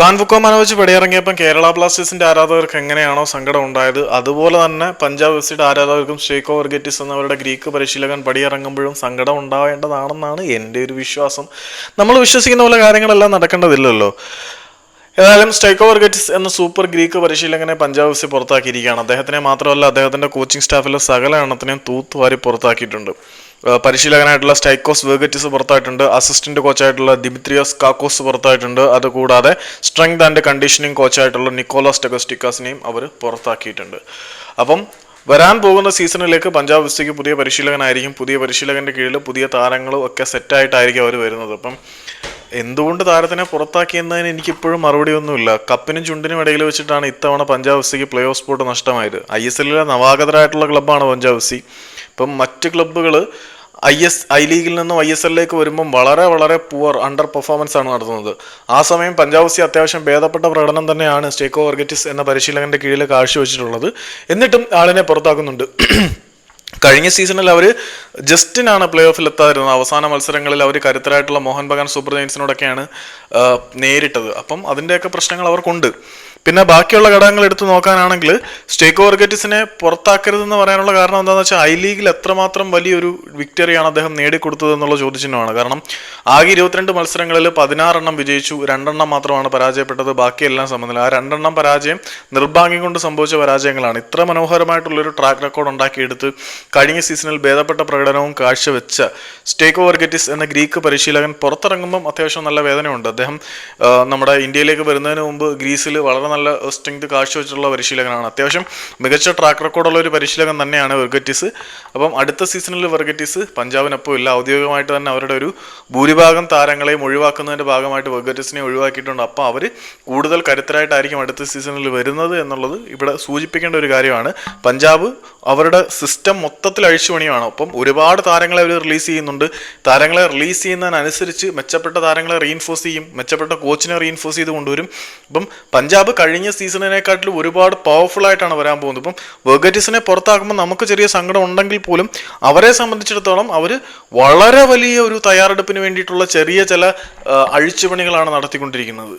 വാൻവുക്കോ മനോജ് പടിയിറങ്ങിയപ്പം കേരള ബ്ലാസ്റ്റേഴ്സിന്റെ ആരാധകർക്ക് എങ്ങനെയാണോ സങ്കടം ഉണ്ടായത്? അതുപോലെ തന്നെ പഞ്ചാബ് എഫ്സിയുടെ ആരാധകർക്കും ഷേക്കോ വർഗറ്റിസ് എന്നവരുടെ ഗ്രീക്ക് പരിശീലകൻ പടിയിറങ്ങുമ്പോഴും സങ്കടം ഉണ്ടാവേണ്ടതാണെന്നാണ് എന്റെ ഒരു വിശ്വാസം. നമ്മൾ വിശ്വസിക്കുന്ന പോലെ കാര്യങ്ങളെല്ലാം നടക്കേണ്ടതില്ലല്ലോ. ഏതായാലും സ്റ്റൈക്കോ വർഗറ്റ്സ് എന്ന സൂപ്പർ ഗ്രീക്ക് പരിശീലകനെ പഞ്ചാബ് എഫ് സി പുറത്താക്കിയിരിക്കുകയാണ്. അദ്ദേഹത്തിനെ മാത്രമല്ല അദ്ദേഹത്തിന്റെ കോച്ചിങ് സ്റ്റാഫിലെ സകല എണ്ണത്തിനെയും തൂത്തുവാരി പുറത്താക്കിയിട്ടുണ്ട്. പരിശീലകനായിട്ടുള്ള സ്റ്റൈക്കോസ് വെർഗറ്റിസ് പുറത്തായിട്ടുണ്ട്. അസിസ്റ്റന്റ് കോച്ചായിട്ടുള്ള ദിമിത്രിയോസ് കാക്കോസ് പുറത്തായിട്ടുണ്ട്. അതുകൂടാതെ സ്ട്രെങ്ത് ആൻഡ് കണ്ടീഷനിങ് കോച്ചായിട്ടുള്ള നിക്കോളാസ് ടെഗസ്റ്റിക്കാസിനെയും അവർ പുറത്താക്കിയിട്ടുണ്ട്. അപ്പം വരാൻ പോകുന്ന സീസണിലേക്ക് പഞ്ചാബ് എഫ് പുതിയ പരിശീലകനായിരിക്കും. പുതിയ പരിശീലകന്റെ കീഴിൽ പുതിയ താരങ്ങളും ഒക്കെ സെറ്റായിട്ടായിരിക്കും അവർ വരുന്നത്. അപ്പം എന്തുകൊണ്ട് താരത്തിനെ പുറത്താക്കിയെന്നതിന് എനിക്കിപ്പോഴും മറുപടിയൊന്നുമില്ല കപ്പിനും ചുണ്ടിനും ഇടയിൽ വെച്ചിട്ടാണ് ഇത്തവണ പഞ്ചാബ് സിക്ക് പ്ലേ ഓഫ് സ്പോട്ട് നഷ്ടമായത്. ഐ എസ് എല്ലിലെ നവാഗതരായിട്ടുള്ള ക്ലബ്ബാണ് പഞ്ചാബ് സി. ഇപ്പം മറ്റ് ക്ലബ്ബുകൾ ഐ എസ് ഐ ലീഗിൽ നിന്നും ഐ എസ് എല്ലിലേക്ക് വരുമ്പം വളരെ വളരെ പുവർ അണ്ടർ പെർഫോമൻസ് ആണ് നടത്തുന്നത്. ആ സമയം പഞ്ചാബ് സി അത്യാവശ്യം ഭേദപ്പെട്ട പ്രകടനം തന്നെയാണ് സ്റ്റേക്കോ വർഗറ്റിസ് എന്ന പരിശീലകന്റെ കീഴിൽ കാഴ്ചവെച്ചിട്ടുള്ളത്. എന്നിട്ടും ആളിനെ പുറത്താക്കുന്നുണ്ട്. കഴിഞ്ഞ സീസണിൽ അവർ ജസ്റ്റിനാണ് പ്ലേ ഓഫിൽ എത്താതിരുന്നത്. അവസാന മത്സരങ്ങളിൽ അവർ കരുത്തരായിട്ടുള്ള മോഹൻ ബഗാൻ സൂപ്പർ ജയൻസിനോടൊക്കെയാണ് നേരിട്ടത്. അപ്പം അതിന്റെയൊക്കെ പ്രശ്നങ്ങൾ അവർക്കുണ്ട്. പിന്നെ ബാക്കിയുള്ള ഘടകങ്ങൾ എടുത്തു നോക്കാനാണെങ്കിൽ സ്റ്റേക്കോ വർഗറ്റിസിനെ പുറത്താക്കരുതെന്ന് പറയാനുള്ള കാരണം എന്താണെന്ന് വെച്ചാൽ ഐ ലീഗിൽ എത്രമാത്രം വലിയൊരു വിക്ടറിയാണ് അദ്ദേഹം നേടിക്കൊടുത്തത് എന്നുള്ള ചോദ്യചിഹ്നമാണ്. കാരണം ആകെ ഇരുപത്തിരണ്ട് മത്സരങ്ങളിൽ പതിനാറെണ്ണം വിജയിച്ചു രണ്ടെണ്ണം മാത്രമാണ് പരാജയപ്പെട്ടത്. ബാക്കിയെല്ലാം സംബന്ധിച്ചില്ല ആ രണ്ടെണ്ണം പരാജയം നിർഭാഗ്യം കൊണ്ട് സംഭവിച്ച പരാജയങ്ങളാണ്. ഇത്ര മനോഹരമായിട്ടുള്ളൊരു ട്രാക്ക് റെക്കോർഡ് ഉണ്ടാക്കിയെടുത്ത് കഴിഞ്ഞ സീസണിൽ ഭേദപ്പെട്ട പ്രകടനവും കാഴ്ചവെച്ച സ്റ്റേക്കോ വർഗറ്റിസ് എന്ന ഗ്രീക്ക് പരിശീലകൻ പുറത്തിറങ്ങുമ്പം അത്യാവശ്യം നല്ല വേദനയുണ്ട്. അദ്ദേഹം നമ്മുടെ ഇന്ത്യയിലേക്ക് വരുന്നതിന് മുമ്പ് ഗ്രീസിൽ വളരെ നല്ല സ്ട്രെങ്ത് കാഴ്ചവെച്ചിട്ടുള്ള പരിശീലകനാണ്. അത്യാവശ്യം മികച്ച ട്രാക്ക് റെക്കോർഡുള്ള ഒരു പരിശീലകൻ തന്നെയാണ് വെർഗറ്റിസ്. അപ്പം അടുത്ത സീസണിൽ വെർഗറ്റിസ് പഞ്ചാബിനൊപ്പം ഇല്ല. ഔദ്യോഗികമായിട്ട് തന്നെ അവരുടെ ഒരു ഭൂരിഭാഗം താരങ്ങളെയും ഒഴിവാക്കുന്നതിന്റെ ഭാഗമായിട്ട് വെർഗറ്റിസിനെ ഒഴിവാക്കിയിട്ടുണ്ട്. അപ്പോൾ അവർ കൂടുതൽ കരുത്തരായിട്ടായിരിക്കും അടുത്ത സീസണിൽ വരുന്നത് എന്നുള്ളത് ഇവിടെ സൂചിപ്പിക്കേണ്ട ഒരു കാര്യമാണ്. പഞ്ചാബ് അവരുടെ സിസ്റ്റം മൊത്തത്തിൽ അഴിച്ചുപണിയാണ് അപ്പം ഒരുപാട് താരങ്ങളെ അവർ റിലീസ് ചെയ്യുന്നുണ്ട്. താരങ്ങളെ റിലീസ് ചെയ്യുന്നതിനനുസരിച്ച് മെച്ചപ്പെട്ട താരങ്ങളെ റീഇൻഫോഴ്സ് ചെയ്യും. മെച്ചപ്പെട്ട കോച്ചിനെ റീഇൻഫോഴ്സ് ചെയ്ത് കൊണ്ടുവരും. ഇപ്പം പഞ്ചാബ് കഴിഞ്ഞ സീസണിനെക്കാട്ടിലും ഒരുപാട് പവർഫുൾ ആയിട്ടാണ് വരാൻ പോകുന്നത്. ഇപ്പം വെർഗറ്റിസിനെ പുറത്താക്കുമ്പോൾ നമുക്ക് ചെറിയ സങ്കടം ഉണ്ടെങ്കിൽ പോലും അവരെ സംബന്ധിച്ചിടത്തോളം അവർ വളരെ വലിയ ഒരു തയ്യാറെടുപ്പിന് വേണ്ടിയിട്ടുള്ള ചെറിയ ചില അഴിച്ചുപണികളാണ് നടത്തിക്കൊണ്ടിരിക്കുന്നത്.